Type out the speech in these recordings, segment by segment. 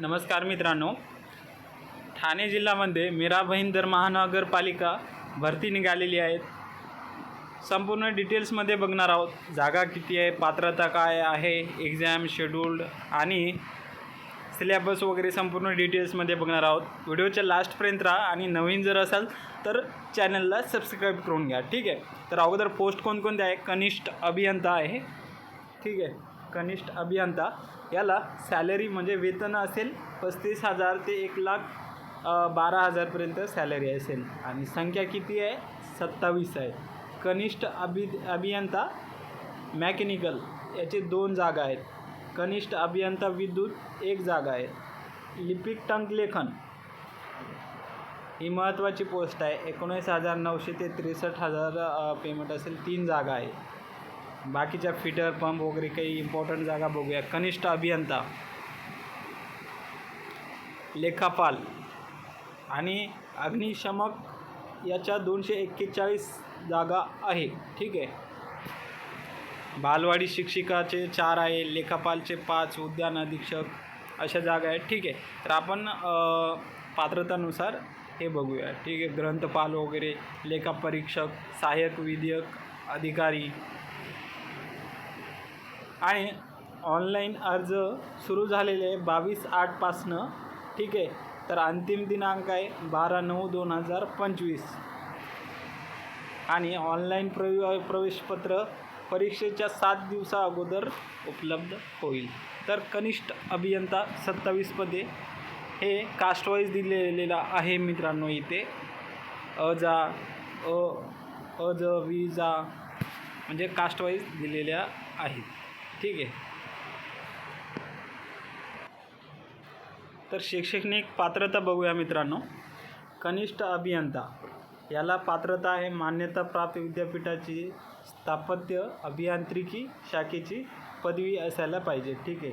नमस्कार मित्रांनो. ठाणे जिल्ह्यामध्ये मीरा भाईंदर महानगरपालिका भरती निघालेली आहेत संपूर्ण डिटेल्समध्ये बघणार आहोत. जागा किती आहे पात्रता काय आहे एक्झाम शेड्यूल्ड आणि सिलेबस वगैरे संपूर्ण डिटेल्समध्ये बघणार आहोत. व्हिडिओच्या लास्टपर्यंत राहा आणि नवीन जर असाल तर चॅनलला सबस्क्राईब करून घ्या. ठीक आहे? तर अगोदर पोस्ट कोणकोणते आहे? कनिष्ठ अभियंता आहे. ठीक आहे? कनिष्ठ अभियंता याला सॅलरी म्हणजे वेतन असेल पस्तीस हजार ते एक लाख बारा हजारपर्यंत सॅलरी असेल. आणि संख्या किती आहे? सत्तावीस आहे. कनिष्ठ अभि अभियंता मॅकॅनिकल याचे दोन जागा आहेत. कनिष्ठ अभियंता विद्युत एक जागा आहे. लिपिक टंकलेखन ही महत्त्वाची पोस्ट आहे. एकोणीस हजार नऊशे ते त्रेसष्ट हजार पेमेंट असेल तीन जागा आहे. बाकीच्या फिटर पंप वगैरे काही इम्पॉर्टंट जागा बघूया. कनिष्ठ अभियंता. लेखापाल. आणि अग्निशमक याच्या दोनशे एक्केचाळीस जागा आहे. ठीक आहे. बालवाडी शिक्षिकाचे चार आहे लेखापालचे पाच उद्यान अधीक्षक अशा जागा आहेत. ठीक आहे. तर आपण पात्रतानुसार हे बघूया. ठीक आहे. ग्रंथपाल वगैरे लेखापरीक्षक सहाय्यक विधेयक अधिकारी आणि ऑनलाईन अर्ज सुरू झालेले बावीस आठपासनं ठीक आहे तर अंतिम दिनांक आहे बारा नऊ दोन हजार पंचवीस. आणि ऑनलाईन प्रवि प्रवेशपत्र परीक्षेच्या सात दिवसा अगोदर उपलब्ध होईल. तर कनिष्ठ अभियंता सत्तावीस पदे हे कास्टवाईज दिलेलेलं आहे मित्रांनो इथे. अ जा अ अ ज म्हणजे कास्टवाईज दिलेल्या आहेत. ठीक आहे. तर शैक्षणिक पात्रता बघूया मित्रांनो. कनिष्ठ अभियंता. याला पात्रता आहे मान्यताप्राप्त विद्यापीठाची स्थापत्य अभियांत्रिकी शाखेची पदवी असायला पाहिजे. ठीक आहे.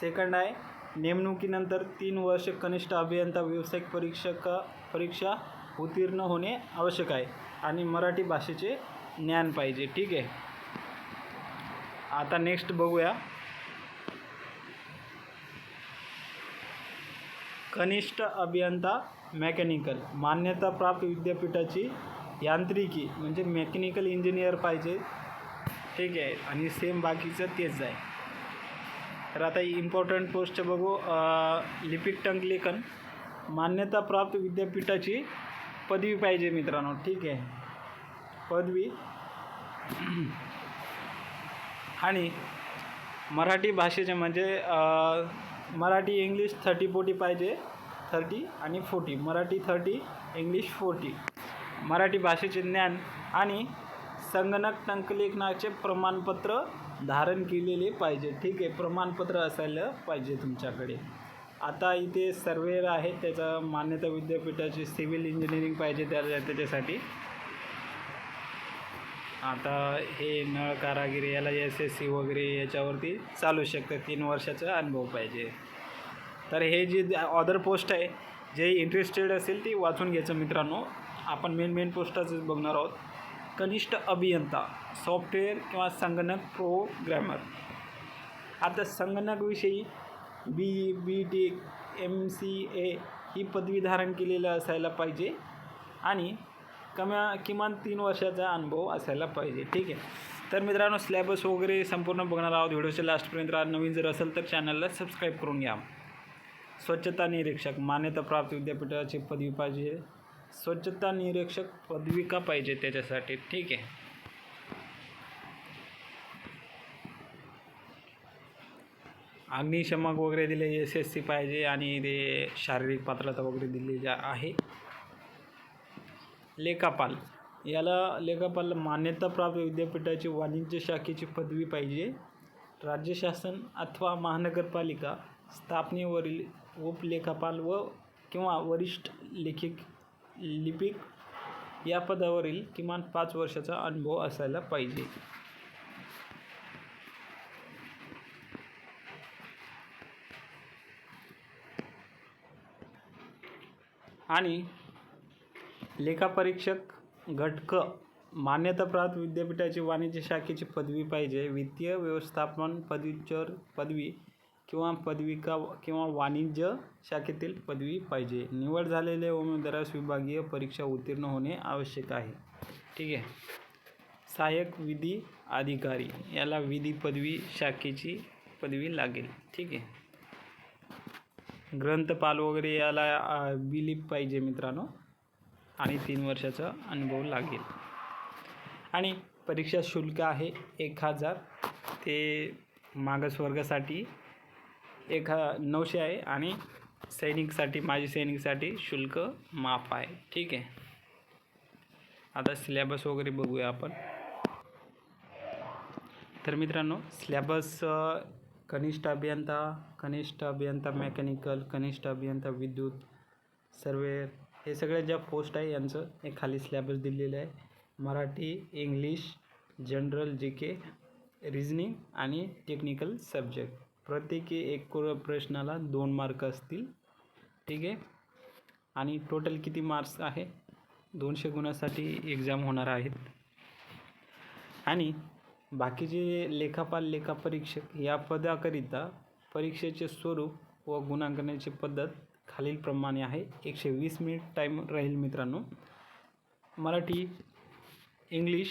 सेकंड आहे नेमणुकीनंतर तीन वर्ष कनिष्ठ अभियंता व्यावसायिक परीक्षक परीक्षा उत्तीर्ण होणे आवश्यक आहे आणि मराठी भाषेचे ज्ञान पाहिजे. ठीक आहे. आता नेक्स्ट बघूया. कनिष्ठ अभियंता मेकॅनिकल मान्यताप्राप्त विद्यापीठाची यांत्रिकी म्हणजे मेकॅनिकल इंजिनियर पाहिजे. ठीक आहे आणि सेम बाकीचं तेच आहे. तर आता इम्पॉर्टंट पोस्ट बघू. अ, लिपिक टंकलेखन मान्यताप्राप्त विद्यापीठाची पदवी पाहिजे मित्रांनो. ठीक आहे. पदवी. आणि मराठी भाषेचे म्हणजे मराठी इंग्लिश थर्टी फोर्टी पाहिजे. थर्टी आणि forty Marathi thirty English forty Marathi भाषेचे ज्ञान आणि संगणक टंकलेखनाचे प्रमाणपत्र धारण केलेले पाहिजे. ठीक आहे प्रमाणपत्र असायला पाहिजे तुमच्याकडे. आता इथे सर्वेअर आहे त्याचं मान्यता विद्यापीठाची सिव्हिल इंजिनिअरिंग पाहिजे त्या त्याच्यासाठी. आता हे नळ कारागिरी याला एस एस सी वगैरे याच्यावरती चालू शकतं. तीन वर्षाचा अनुभव पाहिजे. तर हे जे ऑदर पोस्ट आहे जे इंटरेस्टेड असेल ती वाचून घ्यायचं मित्रांनो. आपण मेन मेन पोस्टाच बघणार आहोत. कनिष्ठ अभियंता सॉफ्टवेअर किंवा संगणक प्रोग्रॅमर आता संगणकविषयी B B tech M C A ही पदवी धारण केलेलं असायला पाहिजे. आणि कम्या किमान तीन वर्षाचा अनुभव असायला पाहिजे ठीक आहे? तर मित्रांनो सिलेबस वगैरे संपूर्ण बघणार आहोत. व्हिडिओच्या लास्टपर्यंत राहा. नवीन जर असेल तर चॅनलला सबस्क्राईब करून घ्या. स्वच्छता निरीक्षक मान्यताप्राप्त विद्यापीठाची पदवी पाहिजे. स्वच्छता निरीक्षक पदवी का पाहिजे त्याच्यासाठी ठीक आहे? अग्निशमक वगैरे दिले एस एस सी पाहिजे आणि ते शारीरिक पात्रता वगैरे दिली जा आहे. लेखापाल. याला लेखापाल मान्यताप्राप्त विद्यापीठाची वाणिज्य शाखेची पदवी पाहिजे. राज्य शासन अथवा महानगरपालिका स्थापनेवरील उपलेखापाल व किंवा वरिष्ठ लेखिक लिपिक या पदावरील किमान पाच वर्षाचा अनुभव असायला पाहिजे. आणि लेखापरीक्षक घटक मान्यताप्राप्त विद्यापीठाची वाणिज्य शाखेची पदवी पाहिजे. वित्तीय व्यवस्थापन पदवीचर पदवी किंवा पदविका किंवा वाणिज्य शाखेतील पदवी पाहिजे. निवड झालेल्या उमेदवारास विभागीय परीक्षा उत्तीर्ण होणे आवश्यक आहे. ठीक आहे. सहाय्यक विधी अधिकारी याला विधी पदवी शाखेची पदवी लागेल. ठीक आहे. ग्रंथपाल वगैरे याला बिलीप पाहिजे मित्रांनो. आणि तीन वर्षाचा अनुभव लागेल. आणि परीक्षा शुल्क आहे एक हजार. ते मागासवर्गासाठी एक ह नऊशे आहे आणि सैनिकसाठी माजी सैनिकसाठी शुल्क माफ आहे. ठीक आहे. आता सिलेबस वगैरे बघूया आपण. तर मित्रांनो सिलेबस कनिष्ठ अभियंता कनिष्ठ अभियंता मेकॅनिकल कनिष्ठ अभियंता विद्युत सर्वेअर हे सगळ्या ज्या पोस्ट आहे यांचं हे खाली सिलेबस दिलेलं आहे. Marathi English general G K reasoning आणि टेक्निकल सब्जेक्ट प्रत्येकी एक प्रश्नाला दोन मार्क असतील. ठीक आहे? आणि टोटल किती मार्क्स आहे? दोनशे गुणासाठी एक्झाम होणार आहेत. आणि बाकीचे लेखापाल लेखापरीक्षक या पदाकरिता परीक्षेचे स्वरूप व गुणांकनाची पद्धत खालीलप्रमाणे आहे. एकशे वीस मिनिट टाईम राहील मित्रांनो. Marathi English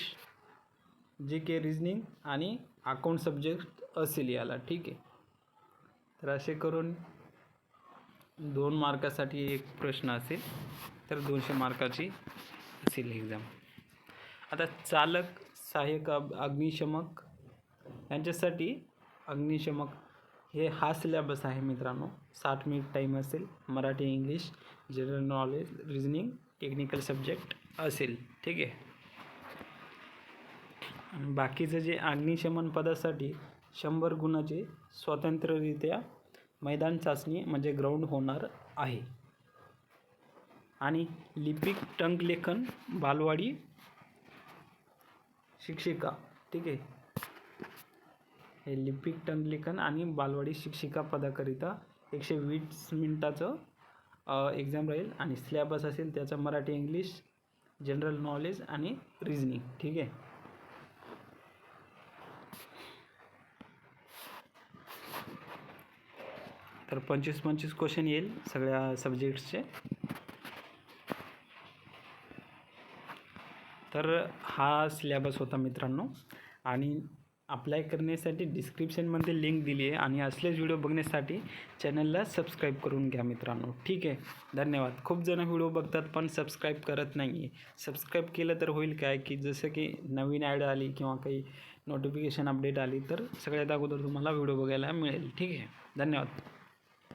G K reasoning आणि अकाउंट सब्जेक्ट असेल याला. ठीक आहे? तर असे करून दोन मार्कासाठी एक प्रश्न असेल तर दोनशे मार्काची असेल एक्झाम आता चालक सहाय्यक अग्निशमक यांच्यासाठी अग्निशमक हे हा सिलेबस आहे मित्रांनो. साठ मिनिट टाईम असेल. Marathi English general knowledge reasoning technical subject असेल. ठीक आहे? बाकीचं जे अग्निशमन पदासाठी शंभर गुणाचे स्वतंत्ररित्या मैदान चाचणी म्हणजे ग्राउंड होणार आहे. आणि लिपिक टंकलेखन बालवाडी शिक्षिका. ठीक आहे? हे लिपिक टंकलेखन आणि बालवाडी शिक्षिका पदाकरिता एकशे वीस मिनिटाचं एक्झाम राहील आणि सिलेबस असेल त्याचा मराठी इंग्लिश जनरल नॉलेज आणि रिझनिंग ठीक आहे? तर पंचवीस पंचवीस क्वेश्चन येईल सगळ्या सब्जेक्ट्सचे तर हा सिलेबस होता मित्रांनो. आणि अप्लाय करण्यासाठी डिस्क्रिप्शनमध्ये लिंक दिली आहे आणि असलेच व्हिडिओ बघण्यासाठी चॅनलला सबस्क्राईब करून घ्या मित्रांनो. ठीक आहे? धन्यवाद. खूप जण व्हिडिओ बघतात पण सबस्क्राईब करत नाही आहे सबस्क्राईब केलं तर होईल काय? की जसं की नवीन ॲड आली किंवा काही नोटिफिकेशन अपडेट आली तर सगळ्यात अगोदर तुम्हाला व्हिडिओ बघायला मिळेल. ठीक आहे? धन्यवाद.